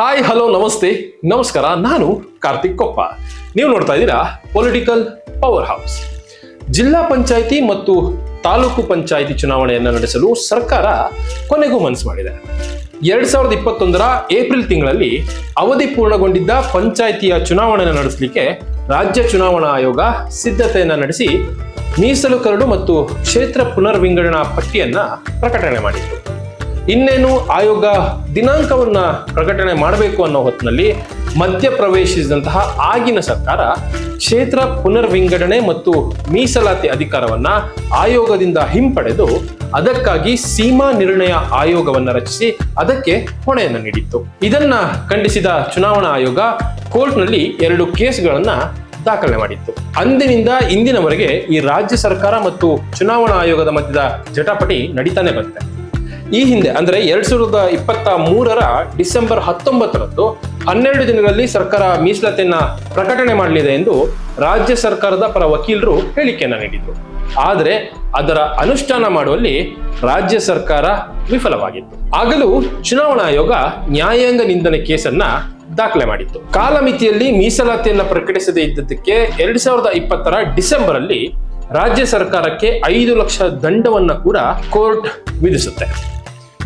Hi hello ನಮಸ್ತೆ. ನಮಸ್ಕಾರ, ನಾನು ಕಾರ್ತಿಕ್ ಕೊಪ್ಪ. ನೀವು ನೋಡ್ತಾ ಇದ್ದೀರಾ ಪೊಲಿಟಿಕಲ್ ಪವರ್ ಹೌಸ್ ಜಿಲ್ಲಾ ಪಂಚಾಯಿತಿ ಮತ್ತು ತಾಲೂಕು ಪಂಚಾಯಿತಿ ಚುನಾವಣೆಯನ್ನು ನಡೆಸಲು ಸರ್ಕಾರ ಕೊನೆಗೂ ಮನಸ್ಸು ಮಾಡಿದೆ. ಎರಡ್ ಸಾವಿರದ ಇಪ್ಪತ್ತೊಂದರ ಏಪ್ರಿಲ್ ತಿಂಗಳಲ್ಲಿ ಅವಧಿ ಪೂರ್ಣಗೊಂಡಿದ್ದ ಪಂಚಾಯಿತಿಯ ಚುನಾವಣೆಯನ್ನು ನಡೆಸಲಿಕ್ಕೆ ರಾಜ್ಯ ಚುನಾವಣಾ ಆಯೋಗ ಸಿದ್ಧತೆಯನ್ನು ನಡೆಸಿ ಮೀಸಲು ಕರಡು ಮತ್ತು ಕ್ಷೇತ್ರ ಪುನರ್ವಿಂಗಡಣಾ ಪಟ್ಟಿಯನ್ನು ಪ್ರಕಟಣೆ ಮಾಡಿತ್ತು. ಇನ್ನೇನು ಆಯೋಗ ದಿನಾಂಕವನ್ನ ಪ್ರಕಟಣೆ ಮಾಡಬೇಕು ಅನ್ನೋ ಹೊತ್ತಿನಲ್ಲಿ ಮಧ್ಯ ಪ್ರವೇಶಿಸಿದಂತಹ ಆಗಿನ ಸರ್ಕಾರ ಕ್ಷೇತ್ರ ಪುನರ್ವಿಂಗಡಣೆ ಮತ್ತು ಮೀಸಲಾತಿ ಅಧಿಕಾರವನ್ನ ಆಯೋಗದಿಂದ ಹಿಂಪಡೆದು ಅದಕ್ಕಾಗಿ ಸೀಮಾ ನಿರ್ಣಯ ಆಯೋಗವನ್ನ ರಚಿಸಿ ಅದಕ್ಕೆ ಹೊಣೆಯನ್ನು ನೀಡಿತ್ತು. ಇದನ್ನ ಖಂಡಿಸಿದ ಚುನಾವಣಾ ಆಯೋಗ ಕೋರ್ಟ್ನಲ್ಲಿ ಎರಡು ಕೇಸ್ಗಳನ್ನ ದಾಖಲೆ ಮಾಡಿತ್ತು. ಅಂದಿನಿಂದ ಇಂದಿನವರೆಗೆ ಈ ರಾಜ್ಯ ಸರ್ಕಾರ ಮತ್ತು ಚುನಾವಣಾ ಆಯೋಗದ ಮಧ್ಯದ ಜಟಾಪಟಿ ನಡೀತಾನೆ ಬಂದಿದೆ ಈ ಹಿಂದೆ, ಅಂದ್ರೆ ಎರಡ್ ಸಾವಿರದ ಇಪ್ಪತ್ತ ಮೂರರ ಡಿಸೆಂಬರ್ ಹತ್ತೊಂಬತ್ತರಂದು ಹನ್ನೆರಡು ದಿನಗಳಲ್ಲಿ ಸರ್ಕಾರ ಮೀಸಲಾತಿಯನ್ನ ಪ್ರಕಟಣೆ ಮಾಡಲಿದೆ ಎಂದು ರಾಜ್ಯ ಸರ್ಕಾರದ ಪರ ವಕೀಲರು ಹೇಳಿಕೆಯನ್ನ ನೀಡಿದ್ರು. ಆದರೆ ಅದರ ಅನುಷ್ಠಾನ ಮಾಡುವಲ್ಲಿ ರಾಜ್ಯ ಸರ್ಕಾರ ವಿಫಲವಾಗಿತ್ತು. ಆಗಲೂ ಚುನಾವಣಾ ಆಯೋಗ ನ್ಯಾಯಾಂಗ ನಿಂದನೆ ಕೇಸನ್ನ ದಾಖಲೆ ಮಾಡಿತ್ತು. ಕಾಲಮಿತಿಯಲ್ಲಿ ಮೀಸಲಾತಿಯನ್ನ ಪ್ರಕಟಿಸದೇ ಇದ್ದದಕ್ಕೆ ಎರಡ್ ಸಾವಿರದ ಇಪ್ಪತ್ತರ ಡಿಸೆಂಬರ್ ಅಲ್ಲಿ ರಾಜ್ಯ ಸರ್ಕಾರಕ್ಕೆ ಐದು ಲಕ್ಷ ದಂಡವನ್ನ ಕೂಡ ಕೋರ್ಟ್ ವಿಧಿಸುತ್ತೆ.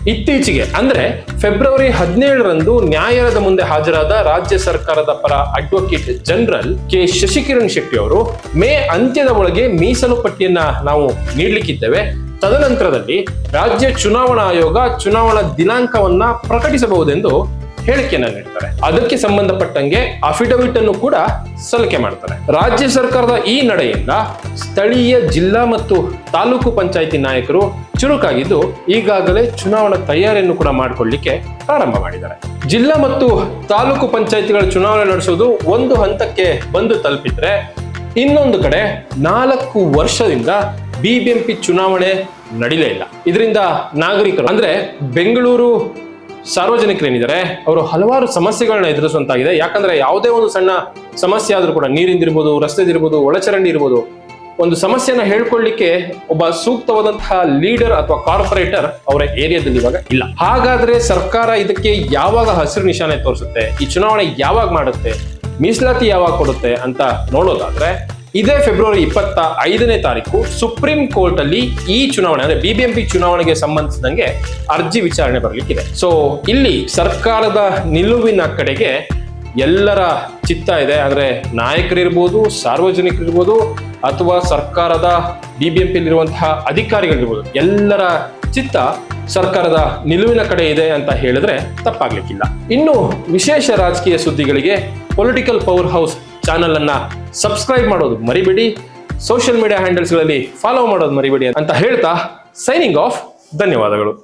ಇತ್ತೀಚೆಗೆ, ಅಂದ್ರೆ ಫೆಬ್ರವರಿ ಹದಿನೇಳರಂದು ನ್ಯಾಯಾಲಯದ ಮುಂದೆ ಹಾಜರಾದ ರಾಜ್ಯ ಸರ್ಕಾರದ ಪರ advocate general K. Shashikiran Shetty ಅವರು, ಮೇ ಅಂತ್ಯದ ಒಳಗೆ ಮೀಸಲು ಪಟ್ಟಿಯನ್ನ ನಾವು ನೀಡಲಿಕ್ಕಿದ್ದೇವೆ. ತದನಂತರದಲ್ಲಿ ರಾಜ್ಯ ಚುನಾವಣಾ ಆಯೋಗ ಚುನಾವಣಾ ದಿನಾಂಕವನ್ನ ಪ್ರಕಟಿಸಬಹುದೆಂದು ಹೇಳಿಕೆಯನ್ನ ನೀಡ್ತಾರೆ. ಅದಕ್ಕೆ ಸಂಬಂಧಪಟ್ಟಂಗೆ ಅಫಿಡವಿಟ್ ಅನ್ನು ಕೂಡ ಸಲ್ಲಿಕೆ ಮಾಡ್ತಾರೆ. ರಾಜ್ಯ ಸರ್ಕಾರದ ಈ ನಡೆಯಿಂದ ಸ್ಥಳೀಯ ಜಿಲ್ಲಾ ಮತ್ತು ತಾಲೂಕು ಪಂಚಾಯಿತಿ ನಾಯಕರು ಚುರುಕಾಗಿದ್ದು ಈಗಾಗಲೇ ಚುನಾವಣಾ ತಯಾರಿಯನ್ನು ಕೂಡ ಮಾಡಿಕೊಳ್ಳಿಕ್ಕೆ ಪ್ರಾರಂಭ ಮಾಡಿದ್ದಾರೆ. ಜಿಲ್ಲಾ ಮತ್ತು ತಾಲೂಕು ಪಂಚಾಯಿತಿಗಳ ಚುನಾವಣೆ ನಡೆಸುವುದು ಒಂದು ಹಂತಕ್ಕೆ ಬಂದು ತಲುಪಿದ್ರೆ ಇನ್ನೊಂದು ಕಡೆ ನಾಲ್ಕು ವರ್ಷದಿಂದ ಬಿಬಿಎಂಪಿ ಚುನಾವಣೆ ನಡೀಲೇ ಇಲ್ಲ. ಇದರಿಂದ ನಾಗರಿಕರು ಅಂದ್ರೆ ಬೆಂಗಳೂರು ಸಾರ್ವಜನಿಕರೇನಿದ್ದಾರೆ ಅವರು ಹಲವಾರು ಸಮಸ್ಯೆಗಳನ್ನ ಎದುರಿಸುವಂತಾಗಿದೆ. ಯಾಕಂದ್ರೆ ಯಾವುದೇ ಒಂದು ಸಣ್ಣ ಸಮಸ್ಯೆ ಆದರೂ ಕೂಡ ನೀರಿಂದಿರ್ಬೋದು ರಸ್ತೆದಿರ್ಬೋದು ಒಳಚರಂಡಿ ಇರ್ಬೋದು, ಒಂದು ಸಮಸ್ಯೆನ ಹೇಳ್ಕೊಳ್ಳಿಕ್ಕೆ ಒಬ್ಬ ಸೂಕ್ತವಾದಂತಹ ಲೀಡರ್ ಅಥವಾ ಕಾರ್ಪೊರೇಟರ್ ಅವರ ಏರಿಯಾದಲ್ಲಿ ಇವಾಗ ಇಲ್ಲ. ಹಾಗಾದ್ರೆ ಸರ್ಕಾರ ಇದಕ್ಕೆ ಯಾವಾಗ ಹಸಿರು ನಿಶಾನೆ ತೋರಿಸುತ್ತೆ? ಈ ಚುನಾವಣೆ ಯಾವಾಗ ಮಾಡುತ್ತೆ? ಮೀಸಲಾತಿ ಯಾವಾಗ ಕೊಡುತ್ತೆ ಅಂತ ನೋಡೋದಾದ್ರೆ ಇದೇ ಫೆಬ್ರವರಿ ಇಪ್ಪತ್ತ ಐದನೇ ತಾರೀಕು ಸುಪ್ರೀಂ ಕೋರ್ಟ್ ಅಲ್ಲಿ ಈ ಚುನಾವಣೆ, ಅಂದ್ರೆ ಬಿಬಿಎಂಪಿ ಚುನಾವಣೆಗೆ ಸಂಬಂಧಿಸಿದಂಗೆ ಅರ್ಜಿ ವಿಚಾರಣೆ ಬರಲಿಕ್ಕಿದೆ. ಸೊ ಇಲ್ಲಿ ಸರ್ಕಾರದ ನಿಲುವಿನ ಕಡೆಗೆ ಎಲ್ಲರ ಚಿತ್ತ ಇದೆ. ಅಂದ್ರೆ ನಾಯಕರಿರ್ಬೋದು, ಸಾರ್ವಜನಿಕರಿರ್ಬೋದು, ಅಥವಾ ಸರ್ಕಾರದ ಬಿಬಿಎಂಪಿ ಇರುವಂತಹ ಅಧಿಕಾರಿಗಳಿರ್ಬೋದು, ಎಲ್ಲರ ಚಿತ್ತ ಸರ್ಕಾರದ ನಿಲುವಿನ ಕಡೆ ಇದೆ ಅಂತ ಹೇಳಿದ್ರೆ ತಪ್ಪಾಗ್ಲಿಕ್ಕಿಲ್ಲ. ಇನ್ನು ವಿಶೇಷ ರಾಜಕೀಯ ಸುದ್ದಿಗಳಿಗೆ ಪೊಲಿಟಿಕಲ್ ಪವರ್ ಹೌಸ್ ಚಾನಲ್ ಅನ್ನ ಸಬ್ಸ್ಕ್ರೈಬ್ ಮಾಡೋದು ಮರಿಬೇಡಿ. ಸೋಷಿಯಲ್ ಮೀಡಿಯಾ ಹ್ಯಾಂಡಲ್ಸ್ಗಳಲ್ಲಿ ಫಾಲೋ ಮಾಡೋದು ಮರಿಬೇಡಿ ಅಂತ ಹೇಳ್ತಾ ಸೈನಿಂಗ್ ಆಫ್ ಧನ್ಯವಾದಗಳು.